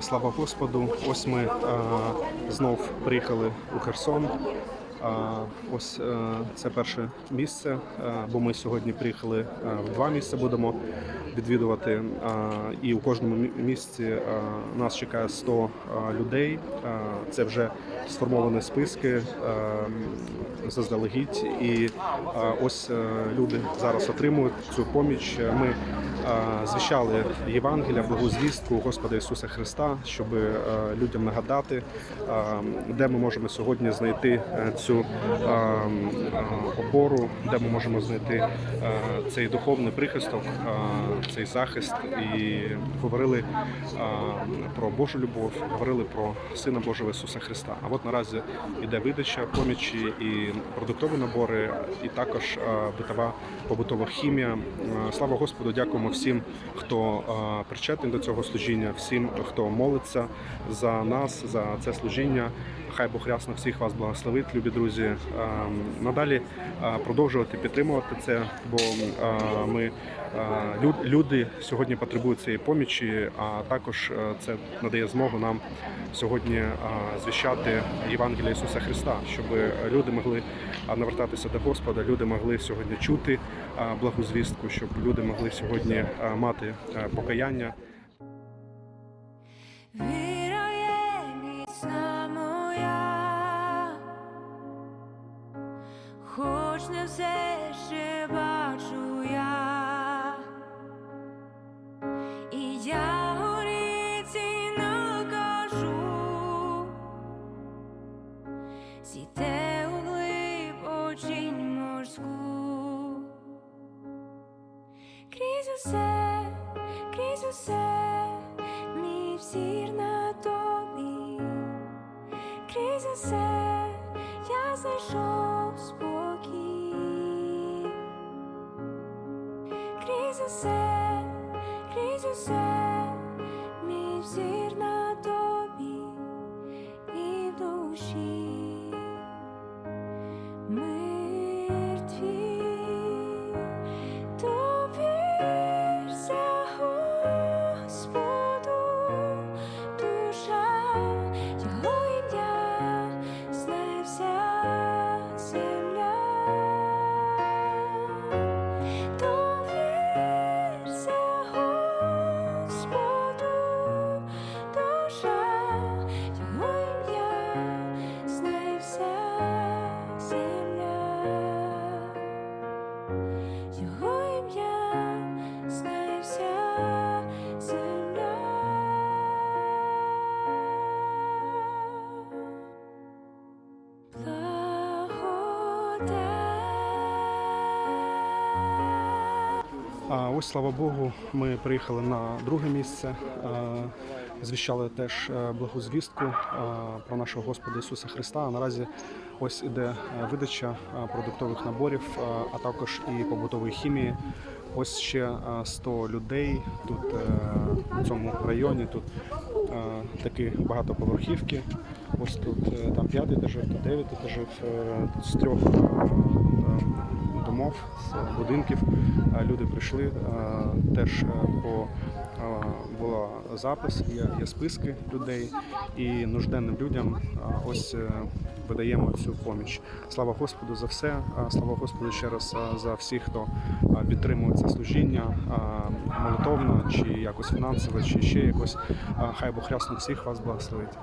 Слава Господу! Ось ми а, знов приїхали у Херсон. Ось е, це перше місце, е, бо ми сьогодні приїхали е, в два місця. Будемо відвідувати. І у кожному місці нас чекає 100 е, людей. Це вже сформовані списки заздалегідь. І ось люди зараз отримують цю поміч. Ми звіщали Євангелія, благу звістку Господа Ісуса Христа, щоб людям нагадати, де ми можемо сьогодні знайти е, цю е, е, опору, де ми можемо знайти е, цей духовний прихисток, е, цей захист. І говорили е, про Божу любов, говорили про Сина Божого Ісуса Христа. А от наразі іде видача помічі і продуктові набори, і також е, битова побутова хімія. Е, Слава Господу, дякуємо всім, хто е, причетний до цього служіння, всім, хто молиться за нас, за це служіння. Хай Бог рясно всіх вас благословить, любі друзі. Е, Надалі е, продовжувати підтримувати це, бо е, ми е, люди сьогодні потребують цієї помічі, а також це надає змогу нам сьогодні звіщати Євангелія Ісуса Христа, щоб люди могли навертатися до Господа, люди могли сьогодні чути благу звістку, щоб люди могли сьогодні мати покаяння. Хоч не все ще бачу я, і я горіці накажу, сіте у глиб очінь морську, крізь усе, крізь усе, мій взір на тобі, крізь усе я знайшов крізь усе, крізь усе, мій взір на тобі Його ім'я знає земля. А ось слава Богу, ми приїхали на друге місце. Звіщали теж е, благу звістку е, про нашого Господа Ісуса Христа. А наразі ось іде е, видача продуктових наборів, а також і побутової хімії. Ось ще е, 100 людей тут у цьому районі. Тут такі багатоповерхівки. Ось тут там 5 етажів, тут 9 етажів, з трьох домов, з будинків. Е, Люди прийшли, е, теж е, по була запис, є, є списки людей і нужденним людям ось видаємо цю поміч. Слава Господу за все. Слава Господу ще раз за всіх, хто підтримує це служіння молитовно, чи якось фінансово, чи ще якось. Хай Бог рясно всіх вас благословить.